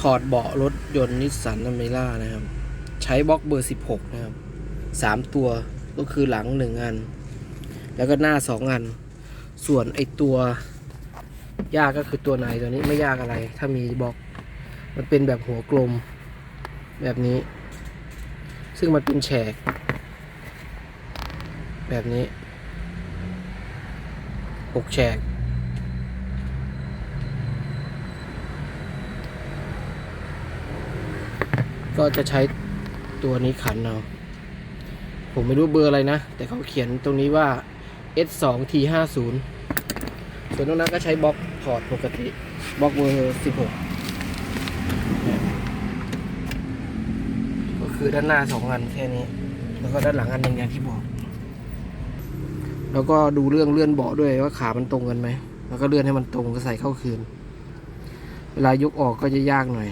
ถอดเบาะรถยนต์นิสสันอเมร่านะครับ ใช้บล็อกเบอร์ 16 นะครับสามตัวก็คือหลังหนึ่งอัน แล้วก็หน้าสองอัน ส่วนไอตัวยากก็คือตัวไหนตัวนี้ไม่ยากอะไร ถ้ามีบล็อก มันเป็นแบบหัวกลมแบบนี้ ซึ่งมันเป็นแฉก แบบนี้หกแฉก ก็จะใช้ตัวนี้ขันเอาผมไม่รู้เบอร์อะไรนะ แต่เขาเขียนตรงนี้ว่า S2 T50 ส่วนตรงนั้นก็ใช้บล็อกพอร์ตปกติบล็อกเบอร์16 ก็คือด้านหน้าสองอันแค่นี้ แล้วก็ด้านหลังอันหนึ่งอย่างที่บอก แล้วก็ดูเรื่องเลื่อนเบาะด้วยว่าขามันตรงกันไหม แล้วก็เลื่อนให้มันตรงก็ใส่เข้าคืน เวลายกออกก็จะยากหน่อย